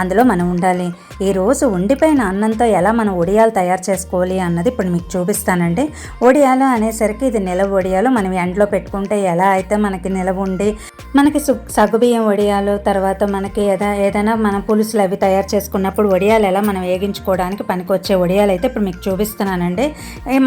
అందులో మనం ఉండాలి. ఈరోజు ఉండిపోయిన అన్నంతో ఎలా మనం ఒడియాలు తయారు చేసుకోవాలి అన్నది ఇప్పుడు మీకు చూపిస్తానండి. ఒడియాలు అనేసరికి ఇది నిలవ ఒడియాలు మనం ఎండలో పెట్టుకుంటే ఎలా అయితే మనకి నిలవ ఉండి మనకి సగ్గుబియ్యం వడియాలు తర్వాత మనకి ఏదా ఏదైనా మనం పులుసులు అవి తయారు చేసుకున్నప్పుడు వడియాలు ఎలా మనం వేగించుకోవడానికి పనికొచ్చే వడియాలు అయితే ఇప్పుడు మీకు చూపిస్తున్నానండి.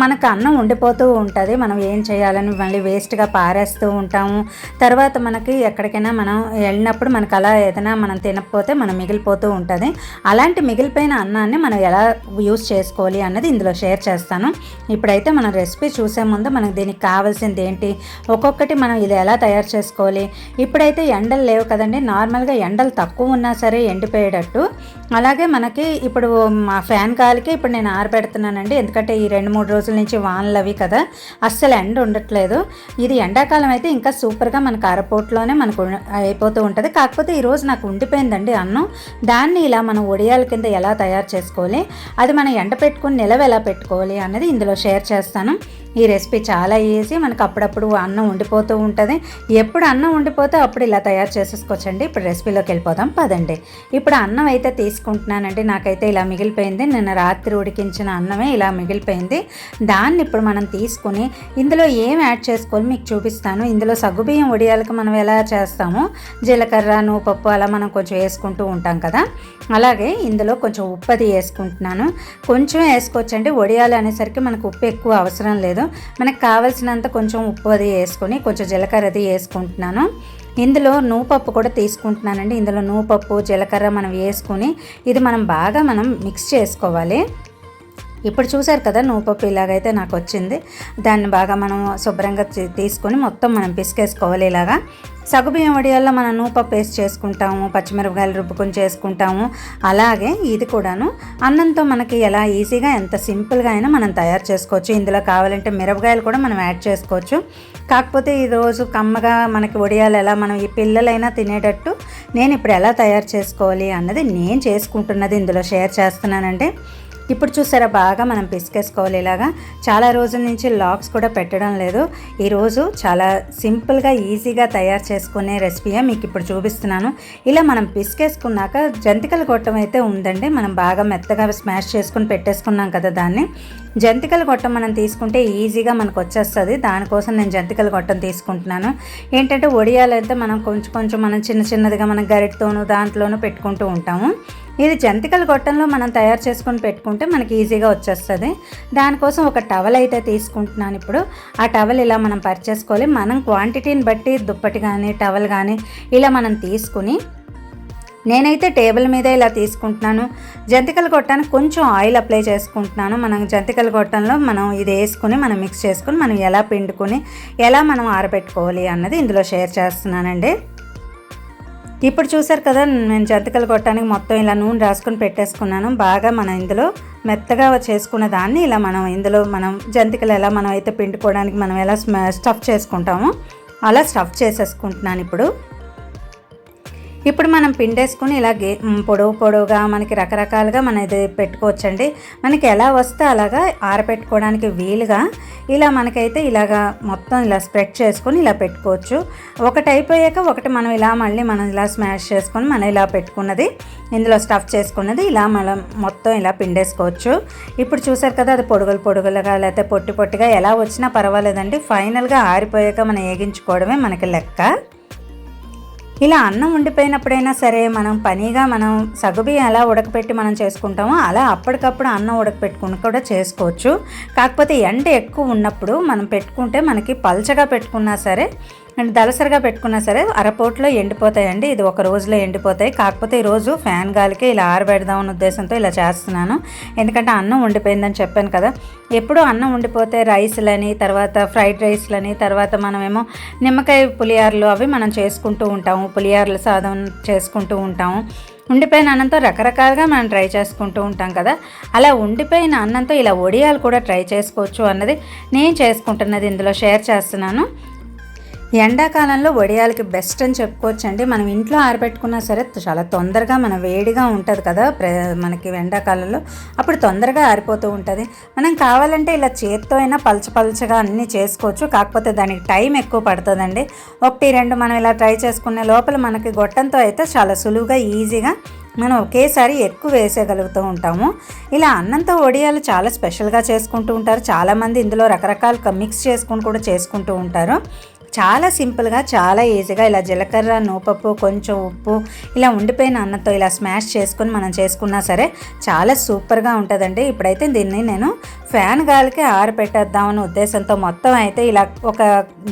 మనకు అన్నం ఉండిపోతూ ఉంటుంది. మనం ఏం చేయాలని మళ్ళీ వేస్ట్గా పారేస్తూ ఉంటాము. తర్వాత మనకి ఎక్కడికైనా మనం వెళ్ళినప్పుడు మనకు అలా ఏదైనా మనం తినకపోతే మనం మిగిలిపోతూ ఉంటుంది. అలాంటి మిగిలిపోయిన అన్నాన్ని మనం ఎలా యూస్ చేసుకోవాలి అన్నది ఇందులో షేర్ చేస్తాను. ఇప్పుడైతే మనం రెసిపీ చూసే ముందు మనకు దీనికి కావాల్సింది ఏంటి? ఒక్కొక్కటి మనం ఇది ఎలా తయారు చేసుకోవాలి? ఇప్పుడైతే ఎండలు లేవు కదండి. నార్మల్గా ఎండలు తక్కువ ఉన్నా సరే ఎండిపోయేటట్టు. అలాగే మనకి ఇప్పుడు మా ఫ్యాన్ గాలికి ఇప్పుడు నేను ఆరబెడుతున్నానండి. ఎందుకంటే ఈ రెండు మూడు రోజుల నుంచి వానలు అవి కదా. అస్సలు ఎండ ఉండట్లేదు. ఇది ఎండాకాలం అయితే ఇంకా సూపర్గా మనకు అరపోట్లోనే మనకు అయిపోతూ ఉంటుంది. కాకపోతే ఈరోజు నాకు ఉండిపోయిందండి అన్నం. దాన్ని ఇలా మనం ఒడియాల కింద ఎలా తయారు చేసుకోవాలి? అది మనం ఎండ పెట్టుకుని నిలవ ఎలా పెట్టుకోవాలి? అన్నది ఇందులో షేర్ చేస్తాను. ఈ రెసిపీ చాలా ఈజీ. మనకు అప్పుడప్పుడు అన్నం ఉండిపోతూ ఉంటుంది. ఎప్పుడు అన్నం ఉండిపోతే అప్పుడు ఇలా తయారు చేసేసుకోవచ్చండి. ఇప్పుడు రెసిపీలోకి వెళ్ళిపోదాం. పదండి. ఇప్పుడు అన్నం అయితే తీసుకుంటున్నానండి. నాకైతే ఇలా మిగిలిపోయింది. నిన్న రాత్రి ఉడికించిన అన్నమే ఇలా మిగిలిపోయింది. దాన్ని ఇప్పుడు మనం తీసుకుని ఇందులో ఏం యాడ్ చేసుకోవాలి మీకు చూపిస్తాను. ఇందులో సగ్గుబియ్యం వడియాలకు మనం ఎలా చేస్తామో జీలకర్ర పప్పు అలా మనం కొంచెం వేసుకుంటూ ఉంటాం కదా. అలాగే ఇందులో కొంచెం ఉప్పు అది వేసుకుంటున్నాను. కొంచెం వేసుకోవచ్చండి. వడియాలు అనేసరికి మనకు ఉప్పు ఎక్కువ అవసరం లేదు. మనకు కావాల్సినంత కొంచెం ఉప్పు అది వేసుకొని కొంచెం జీలకర్ర అది వేసుకుంటున్నాను. ఇందులో నూపప్పు కూడా తీసుకుంటున్నానండి. ఇందులో నూపప్పు జీలకర్ర మనం వేసుకొని ఇది మనం బాగా మనం మిక్స్ చేసుకోవాలి. ఇప్పుడు చూసారు కదా నూపప్పు ఇలాగైతే నాకు వచ్చింది. దాన్ని బాగా మనం శుభ్రంగా తీ- తీసుకొని మొత్తం మనం పిసికేసుకోవాలి ఇలాగా సగుబియ్యం వడియాల్లో మనం నూపప్పు వేసి చేసుకుంటాము పచ్చిమిరపకాయలు రుబ్బుకొని చేసుకుంటాము. అలాగే ఇది కూడాను అన్నంతో మనకి ఎలా ఈజీగా ఎంత సింపుల్గా అయినా మనం తయారు చేసుకోవచ్చు. ఇందులో కావాలంటే మిరపకాయలు కూడా మనం యాడ్ చేసుకోవచ్చు. కాకపోతే ఈరోజు కమ్మగా మనకి వడియాలు ఎలా మనం ఈ పిల్లలైనా తినేటట్టు నేను ఇప్పుడు ఎలా తయారు చేసుకోవాలి అన్నది నేను చేసుకుంటున్నది ఇందులో షేర్ చేస్తున్నానంటే ఇప్పుడు చూసారా బాగా మనం పిసికేసుకోవాలి ఇలాగా. చాలా రోజుల నుంచి లాక్స్ కూడా పెట్టడం లేదు. ఈరోజు చాలా సింపుల్గా ఈజీగా తయారు చేసుకునే రెసిపీయే మీకు ఇప్పుడు చూపిస్తున్నాను. ఇలా మనం పిసికేసుకున్నాక జంతికల గొట్టం అయితే ఉందండి. మనం బాగా మెత్తగా స్మాష్ చేసుకుని పెట్టేసుకున్నాం కదా దాన్ని. జంతికల గొట్టం మనం తీసుకుంటే ఈజీగా మనకు వచ్చేస్తుంది. దానికోసం నేను జంతికలు గొట్టం తీసుకుంటున్నాను. ఏంటంటే వడియాలైతే మనం కొంచెం కొంచెం మనం చిన్న చిన్నదిగా మనం గరిటతోనూ దాంట్లోనూ పెట్టుకుంటూ ఉంటాము. ఇది జంతికల గొట్టంలో మనం తయారు చేసుకొని పెట్టుకుంటే మనకి ఈజీగా వచ్చేస్తుంది. దానికోసం ఒక టవల్ అయితే తీసుకుంటున్నాను ఇప్పుడు. ఆ టవల్ ఇలా మనం పరిచేసుకోవాలి. మనం క్వాంటిటీని బట్టి దుప్పటి కానీ టవల్ కానీ ఇలా మనం తీసుకుని నేనైతే టేబుల్ మీద ఇలా తీసుకుంటున్నాను. జంతికలు గొట్టానికి కొంచెం ఆయిల్ అప్లై చేసుకుంటున్నాను. మనం జంతికల గొట్టంలో మనం ఇది వేసుకుని మనం మిక్స్ చేసుకుని మనం ఎలా పిండుకొని ఎలా మనం ఆరబెట్టుకోవాలి అన్నది ఇందులో షేర్ చేస్తున్నానండి. ఇప్పుడు చూసారు కదా నేను జంతికలు కొట్టడానికి మొత్తం ఇలా నూనె రాసుకొని పెట్టేసుకున్నాను. బాగా మనం ఇందులో మెత్తగా చేసుకున్న దాన్ని ఇలా మనం ఇందులో మనం జంతికలు ఎలా మనం అయితే పిండుకోవడానికి మనం ఎలా స్టఫ్ చేసుకుంటామో అలా స్టఫ్ చేసేసుకుంటున్నాను ఇప్పుడు. ఇప్పుడు మనం పిండేసుకుని ఇలా గే పొడవు పొడవుగా మనకి రకరకాలుగా మన ఇది పెట్టుకోవచ్చండి. మనకి ఎలా వస్తే అలాగా ఆరబెట్టుకోవడానికి వీలుగా ఇలా మనకైతే ఇలాగా మొత్తం ఇలా స్ప్రెడ్ చేసుకొని ఇలా పెట్టుకోవచ్చు. ఒకటి అయిపోయాక ఒకటి మనం ఇలా మళ్ళీ మనం ఇలా స్మాష్ చేసుకొని మనం ఇలా పెట్టుకున్నది ఇందులో స్టఫ్ చేసుకున్నది ఇలా మనం మొత్తం ఇలా పిండేసుకోవచ్చు. ఇప్పుడు చూసారు కదా అది పొడుగులు పొడుగులుగా లేకపోతే పొట్టి పొట్టిగా ఎలా వచ్చినా పర్వాలేదండి. ఫైనల్గా ఆరిపోయాక మనం వేగించుకోవడమే మనకి లెక్క. ఇలా అన్నం ఉండిపోయినప్పుడైనా సరే మనం పనిగా మనం సగుబియ్యం ఎలా ఉడకపెట్టి మనం చేసుకుంటామో అలా అప్పటికప్పుడు అన్నం ఉడకపెట్టుకుని కూడా చేసుకోవచ్చు. కాకపోతే ఎండ ఎక్కువ ఉన్నప్పుడు మనం పెట్టుకుంటే మనకి పల్చగా పెట్టుకున్నా సరే అండ్ దలసరిగా పెట్టుకున్నా సరే అరపోట్లో ఎండిపోతాయండి. ఇది ఒక రోజులో ఎండిపోతాయి. కాకపోతే ఈరోజు ఫ్యాన్ గాలికే ఇలా ఆరబెడదాం అన్న ఉద్దేశంతో ఇలా చేస్తున్నాను. ఎందుకంటే అన్నం ఉండిపోయిందని చెప్పాను కదా. ఎప్పుడు అన్నం ఉండిపోతే రైస్లని తర్వాత ఫ్రైడ్ రైస్లని తర్వాత మనమేమో నిమ్మకాయ పులియార్లు అవి మనం చేసుకుంటూ ఉంటాము. పులియార్లు సాధం చేసుకుంటూ ఉంటాము. ఉండిపోయిన అన్నంతో రకరకాలుగా మనం ట్రై చేసుకుంటూ ఉంటాం కదా. అలా ఉండిపోయిన అన్నంతో ఇలా వడియాలు కూడా ట్రై చేసుకోవచ్చు అన్నది నేను చేసుకుంటున్నది ఇందులో షేర్ చేస్తున్నాను. ఎండాకాలంలో వడియాలకి బెస్ట్ అని చెప్పుకోవచ్చండి. మనం ఇంట్లో ఆరబెట్టుకున్నా సరే చాలా తొందరగా మన వేడిగా ఉంటుంది కదా ప్ర మనకి ఎండాకాలంలో. అప్పుడు తొందరగా ఆరిపోతూ ఉంటుంది. మనం కావాలంటే ఇలా చేత్తో అయినా పలచపలచగా అన్నీ చేసుకోవచ్చు. కాకపోతే దానికి టైం ఎక్కువ పడుతుందండి. ఒకటి రెండు మనం ఇలా ట్రై చేసుకునే లోపల మనకి గొట్టంతో అయితే చాలా సులువుగా ఈజీగా మనం ఒకేసారి ఎక్కువ వేసేయగలుగుతూ ఉంటాము. ఇలా అన్నంతో వడియాలు చాలా స్పెషల్గా చేసుకుంటూ ఉంటారు. చాలామంది ఇందులో రకరకాల మిక్స్ చేసుకుని కూడా చేసుకుంటూ ఉంటారు. చాలా సింపుల్గా చాలా ఈజీగా ఇలా జీలకర్ర నూపప్పు కొంచెం ఉప్పు ఇలా ఉండిపోయిన అన్నంతో ఇలా స్మాష్ చేసుకుని మనం చేసుకున్నా సరే చాలా సూపర్గా ఉంటుందండి. ఇప్పుడైతే దీన్ని నేను ఫ్యాన్ గాలికి ఆరబెట్టేద్దామనే ఉద్దేశంతో మొత్తం అయితే ఇలా ఒక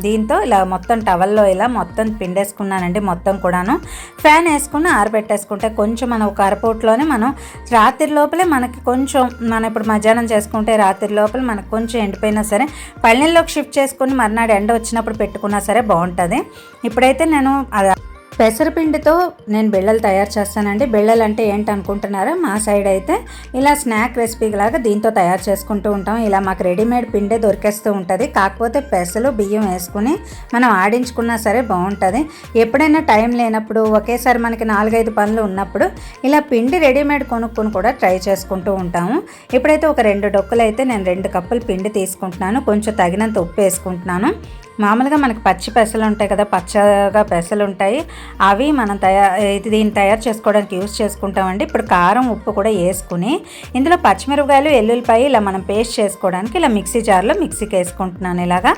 దీంతో ఇలా మొత్తం టవల్లో ఇలా మొత్తం పిండేసుకున్నానండి మొత్తం కూడాను. ఫ్యాన్ వేసుకుని ఆరబెట్టేసుకుంటే కొంచెం మనం ఒక అరపోట్లోనే మనం రాత్రి లోపలే మనకి కొంచెం మనం ఇప్పుడు మధ్యాహ్నం చేసుకుంటే రాత్రి లోపల మనకు కొంచెం ఎండిపోయినా సరే పళ్ళెల్లోకి షిఫ్ట్ చేసుకుని మర్నాడు ఎండ వచ్చినప్పుడు పెట్టుకున్న సరే బాగుంటుంది. ఇప్పుడైతే నేను పెసరపిండితో నేను బిళ్ళలు తయారు చేస్తానండి. బిళ్ళలు అంటే ఏంటి అనుకుంటున్నారా మా సైడ్ అయితే ఇలా స్నాక్ రెసిపీ లాగా దీంతో తయారు చేసుకుంటూ ఉంటాం. ఇలా మాకు రెడీమేడ్ పిండే దొరికేస్తూ ఉంటుంది. కాకపోతే పెసలు బియ్యం వేసుకుని మనం ఆడించుకున్నా సరే బాగుంటుంది. ఎప్పుడైనా టైం లేనప్పుడు ఒకేసారి మనకి నాలుగైదు పనులు ఉన్నప్పుడు ఇలా పిండి రెడీమేడ్ కొనుక్కొని కూడా ట్రై చేసుకుంటూ ఉంటాము. ఇప్పుడైతే ఒక రెండు డొక్కులు అయితే నేను రెండు కప్పులు పిండి తీసుకుంటున్నాను. కొంచెం తగినంత ఉప్పు వేసుకుంటున్నాను. మామూలుగా మనకు పచ్చి పెసలు ఉంటాయి కదా పచ్చగా పెసలు ఉంటాయి. అవి మనం తయారు ఇది దీన్ని తయారు చేసుకోవడానికి యూస్ చేసుకుంటామండి. ఇప్పుడు కారం ఉప్పు కూడా వేసుకుని ఇందులో పచ్చిమిరపకాయలు ఎల్లుల్లిపాయ ఇలా మనం పేస్ట్ చేసుకోవడానికి ఇలా మిక్సీ జార్లో మిక్సీకి వేసుకుంటున్నాను ఇలాగా.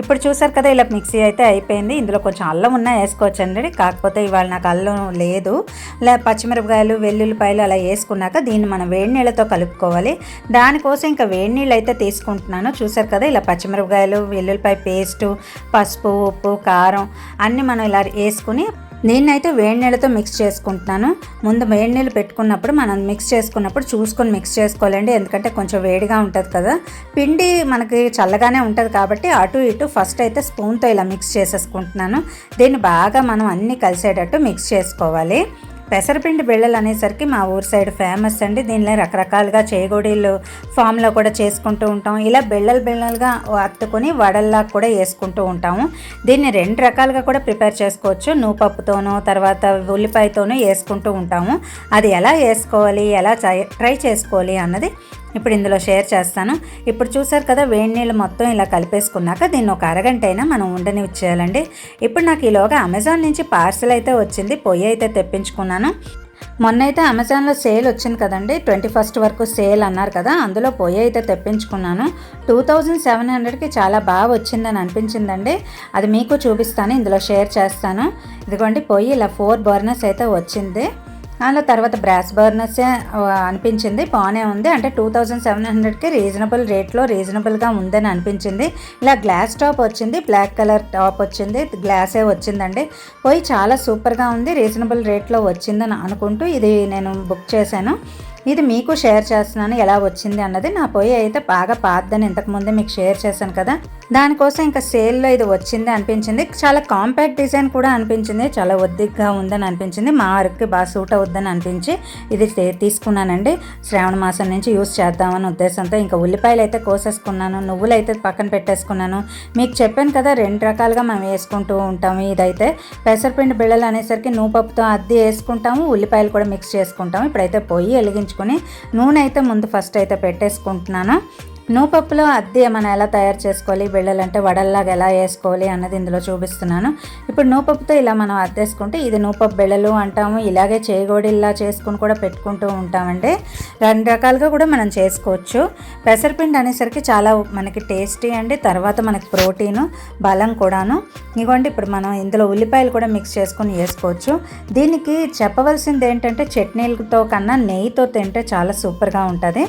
ఇప్పుడు చూసారు కదా ఇలా మిక్సీ అయితే అయిపోయింది. ఇందులో కొంచెం అల్లం ఉన్నా వేసుకోవచ్చండి. కాకపోతే ఇవాళ నాకు అల్లం లేదు. ఇలా పచ్చిమిరపకాయలు వెల్లుల్లిపాయలు అలా వేసుకున్నాక దీన్ని మనం వేడి నీళ్ళతో కలుపుకోవాలి. దానికోసం ఇంకా వేడి నీళ్ళు అయితే తీసుకుంటున్నాను. చూసారు కదా ఇలా పచ్చిమిరపకాయలు వెల్లుల్లిపాయ పేస్టు పసుపు ఉప్పు కారం అన్నీ మనం ఇలా వేసుకుని నేనైతే వేడి నీళ్ళతో మిక్స్ చేసుకుంటున్నాను. ముందు వేడి నీళ్ళు పెట్టుకున్నప్పుడు మనం మిక్స్ చేసుకున్నప్పుడు చూసుకొని మిక్స్ చేసుకోవాలండి. ఎందుకంటే కొంచెం వేడిగా ఉంటుంది కదా. పిండి మనకి చల్లగానే ఉంటుంది కాబట్టి అటు ఇటు ఫస్ట్ అయితే స్పూన్తో ఇలా మిక్స్ చేసేసుకుంటున్నాను. దీన్ని బాగా మనం అన్నీ కలిసేటట్టు మిక్స్ చేసుకోవాలి. పెసరపిండి బిళ్ళలు అనేసరికి మా ఊరు సైడ్ ఫేమస్ అండి. దీనిలో రకరకాలుగా చేగోడీలు ఫామ్లో కూడా చేసుకుంటూ ఉంటాం. ఇలా బిళ్ళలు బిళ్ళలుగా అత్తుకొని వడల్లా కూడా వేసుకుంటూ ఉంటాము. దీన్ని రెండు రకాలుగా కూడా ప్రిపేర్ చేసుకోవచ్చు. నూపప్పుతోనూ తర్వాత ఉల్లిపాయతోనూ వేసుకుంటూ ఉంటాము. అది ఎలా వేసుకోవాలి ఎలా ట్రై చేసుకోవాలి అన్నది ఇప్పుడు ఇందులో షేర్ చేస్తాను. ఇప్పుడు చూసారు కదా వేడి నీళ్ళు మొత్తం ఇలా కలిపేసుకున్నాక దీన్ని ఒక అరగంట అయినా మనం ఉండని ఇచ్చేయాలండి ఇప్పుడు నాకు ఈలోగా అమెజాన్ నుంచి పార్సల్ అయితే వచ్చింది పొయ్యి అయితే తెప్పించుకున్నాను. మొన్న అయితే అమెజాన్లో సేల్ వచ్చింది కదండి ట్వంటీ ఫస్ట్ వరకు సేల్ అన్నారు కదా అందులో పొయ్యి అయితే తెప్పించుకున్నాను. టూ థౌజండ్ సెవెన్ హండ్రెడ్కి చాలా బాగా వచ్చిందని అనిపించిందండి. అది మీకు చూపిస్తాను ఇందులో షేర్ చేస్తాను. ఇదిగోండి పొయ్యి ఇలా ఫోర్ బర్నర్స్ అయితే వచ్చింది. దానిలో తర్వాత బ్రాస్ బర్నర్సే అనిపించింది. బాగానే ఉంది. అంటే టూ థౌజండ్ సెవెన్ హండ్రెడ్కి రీజనబుల్ రేట్లో రీజనబుల్గా ఉందని అనిపించింది. ఇలా గ్లాస్ టాప్ వచ్చింది. బ్లాక్ కలర్ టాప్ వచ్చింది. గ్లాసే వచ్చిందండి. పోయి చాలా సూపర్గా ఉంది. రీజనబుల్ రేట్లో వచ్చిందని అనుకుంటూ ఇది నేను బుక్ చేశాను. ఇది మీకు షేర్ చేస్తున్నాను. ఎలా వచ్చింది అన్నది నా పొయ్యి అయితే బాగా పాతదని ఇంతకుముందే మీకు షేర్ చేశాను కదా. దానికోసం ఇంకా సేల్లో ఇది వచ్చింది అనిపించింది. చాలా కాంపాక్ట్ డిజైన్ కూడా అనిపించింది. చాలా ఒద్దిగ్గా ఉందని అనిపించింది. మా అరకుకి బాగా సూట్ అవుద్దని అనిపించి ఇది తీసుకున్నానండి. శ్రావణ మాసం నుంచి యూస్ చేద్దామని ఉద్దేశంతో ఇంకా ఉల్లిపాయలు అయితే కోసేసుకున్నాను. నువ్వులు అయితే పక్కన పెట్టేసుకున్నాను. మీకు చెప్పాను కదా రెండు రకాలుగా మనం వేసుకుంటూ ఉంటాము ఇదైతే. పెసరపిండి బిళ్ళలు అనేసరికి నూపప్పుతో అద్దె వేసుకుంటాము ఉల్లిపాయలు కూడా మిక్స్ చేసుకుంటాము. ఇప్పుడైతే పొయ్యి వెలిగించుకొని నూనె అయితే ముందు ఫస్ట్ అయితే పెట్టేసుకుంటున్నాను. నూపప్పులో అద్దె మనం ఎలా తయారు చేసుకోవాలి? బిళ్ళలంటే వడల్లాగా ఎలా వేసుకోవాలి అన్నది ఇందులో చూపిస్తున్నాను. ఇప్పుడు నూపప్పుతో ఇలా మనం అద్దేసుకుంటే ఇది నూపప్పు బిళ్ళలు అంటాము. ఇలాగే చేయగోడిల్లా చేసుకుని కూడా పెట్టుకుంటూ ఉంటామండి. రెండు రకాలుగా కూడా మనం చేసుకోవచ్చు. పెసరపిండి అనేసరికి చాలా మనకి టేస్టీ అండి. తర్వాత మనకి ప్రోటీను బలం కూడాను. ఇదిగోండి ఇప్పుడు మనం ఇందులో ఉల్లిపాయలు కూడా మిక్స్ చేసుకొని వేసుకోవచ్చు. దీనికి చెప్పవలసింది ఏంటంటే చట్నీలతో కన్నా నెయ్యితో తింటే చాలా సూపర్గా ఉంటుంది.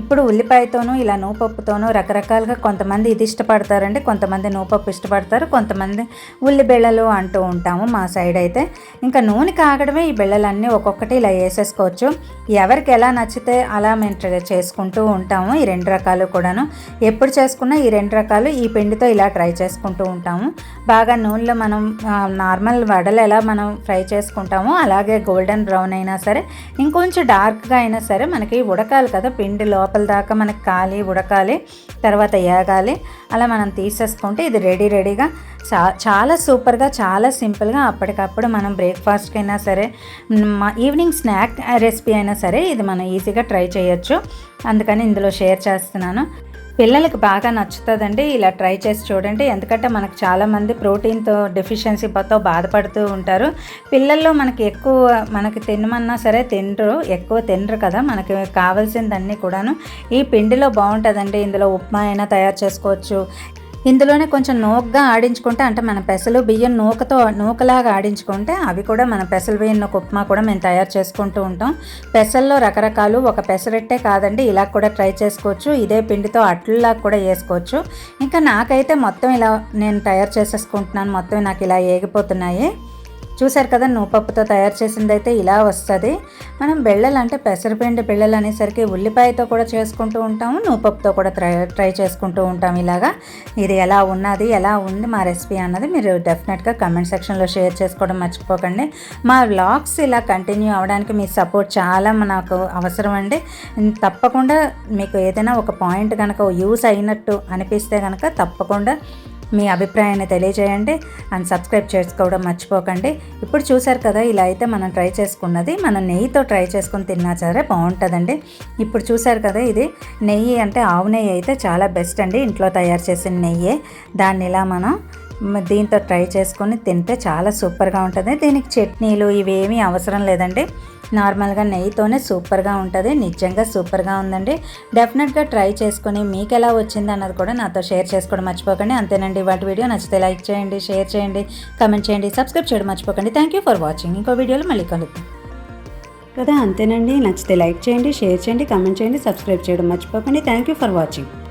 ఇప్పుడు ఉల్లిపాయతోనూ ఇలా నూపప్పుతోనూ రకరకాలుగా కొంతమంది ఇది ఇష్టపడతారండి కొంతమంది నూపప్పు ఇష్టపడతారు కొంతమంది ఉల్లి బిళ్ళలు అంటూ ఉంటాము మా సైడ్ అయితే. ఇంకా నూనె కాగడమే ఈ బిళ్ళలన్నీ ఒక్కొక్కటి ఇలా వేసేసుకోవచ్చు. ఎవరికి ఎలా నచ్చితే అలా మేము చేసుకుంటూ ఉంటాము ఈ రెండు రకాలు కూడాను. ఎప్పుడు చేసుకున్నా ఈ రెండు రకాలు ఈ పిండితో ఇలా ట్రై చేసుకుంటూ ఉంటాము. బాగా నూనెలో మనం నార్మల్ వడలు ఎలా మనం ఫ్రై చేసుకుంటామో అలాగే గోల్డెన్ బ్రౌన్ అయినా సరే ఇంకొంచెం డార్క్గా అయినా సరే మనకి ఉడకాలి కదా పిండిలో. లోపల దాకా మనకి కాలి ఉడకాలి తర్వాత ఏగాలి. అలా మనం తీసేసుకుంటే ఇది రెడీ రెడీగా చా చాలా సూపర్గా చాలా సింపుల్గా అప్పటికప్పుడు మనం బ్రేక్ఫాస్ట్కి అయినా సరే మా ఈవినింగ్ స్నాక్ రెసిపీ అయినా సరే ఇది మనం ఈజీగా ట్రై చేయొచ్చు. అందుకని ఇందులో షేర్ చేస్తున్నాను. పిల్లలకి బాగా నచ్చుతుందండి. ఇలా ట్రై చేసి చూడండి. ఎందుకంటే మనకు చాలామంది ప్రోటీన్తో డెఫిషియన్సీతో బాధపడుతూ ఉంటారు. పిల్లల్లో మనకి ఎక్కువ మనకి తినమన్నా సరే తినరు. ఎక్కువ తినరు కదా. మనకి కావాల్సిందన్నీ కూడాను. ఈ పిండిలో బాగుంటుందండి. ఇందులో ఉప్మా అయినా తయారు చేసుకోవచ్చు. ఇందులోనే కొంచెం నూకగా ఆడించుకుంటే అంటే మన పెసలు బియ్యం నూకతో నూకలాగా ఆడించుకుంటే అవి కూడా మన పెసలు బియ్యం ఉప్మా కూడా మేము తయారు చేసుకుంటూ ఉంటాం. పెసల్లో రకరకాలు ఒక పెసరెట్టే కాదండి ఇలా కూడా ట్రై చేసుకోవచ్చు. ఇదే పిండితో అట్లలాగా కూడా వేసుకోవచ్చు. ఇంకా నాకైతే మొత్తం ఇలా నేను తయారు చేసేసుకుంటున్నాను మొత్తం నాకు ఇలా ఏగిపోతున్నాయి. చూసారు కదా నూపప్పుతో తయారు చేసింది అయితే ఇలా వస్తుంది. మనం బెళ్ళలు అంటే పెసరపిండి బెళ్ళలు అనేసరికి ఉల్లిపాయతో కూడా చేసుకుంటూ ఉంటాము నూపప్పుతో కూడా ట్రై ట్రై చేసుకుంటూ ఉంటాం ఇలాగా. ఇది ఎలా ఉన్నది ఎలా ఉంది మా రెసిపీ అన్నది మీరు డెఫినెట్గా కమెంట్ సెక్షన్లో షేర్ చేసుకోవడం మర్చిపోకండి. మా వ్లాగ్స్ ఇలా కంటిన్యూ అవ్వడానికి మీ సపోర్ట్ చాలా నాకు అవసరం అండి తప్పకుండా మీకు ఏదైనా ఒక పాయింట్ కనుక యూస్ అయినట్టు అనిపిస్తే కనుక తప్పకుండా మీ అభిప్రాయాన్ని తెలియజేయండి అండ్ సబ్స్క్రైబ్ చేసుకోవడం మర్చిపోకండి. ఇప్పుడు చూసారు కదా ఇలా అయితే మనం ట్రై చేసుకున్నది మనం నెయ్యితో ట్రై చేసుకుని తిన్నా సరే బాగుంటుందండి. ఇప్పుడు చూసారు కదా ఇది నెయ్యి అంటే ఆవు నెయ్యి అయితే చాలా బెస్ట్ అండి. ఇంట్లో తయారు చేసిన నెయ్యి. దాన్ని ఇలా మనం దీంతో ట్రై చేసుకొని తింటే చాలా సూపర్గా ఉంటుంది. దీనికి చట్నీలు ఇవేమీ అవసరం లేదండి. నార్మల్గా నెయ్యితోనే సూపర్గా ఉంటుంది. నిజంగా సూపర్గా ఉందండి. డెఫినెట్గా ట్రై చేసుకొని మీకు ఎలా వచ్చింది అన్నది కూడా నాతో షేర్ చేసుకోవడం మర్చిపోకండి. అంతేనండి వాటి వీడియో నచ్చితే లైక్ చేయండి షేర్ చేయండి కమెంట్ చేయండి సబ్స్క్రైబ్ చేయడం మర్చిపోకండి. థ్యాంక్ యూ ఫర్ వాచింగ్ ఇంకో వీడియోలో మళ్ళీ కలుద్దాం. కదా అంతేనండి. నచ్చితే లైక్ చేయండి షేర్ చేయండి కమెంట్ చేయండి సబ్స్క్రైబ్ చేయడం మర్చిపోకండి. Thank you for watching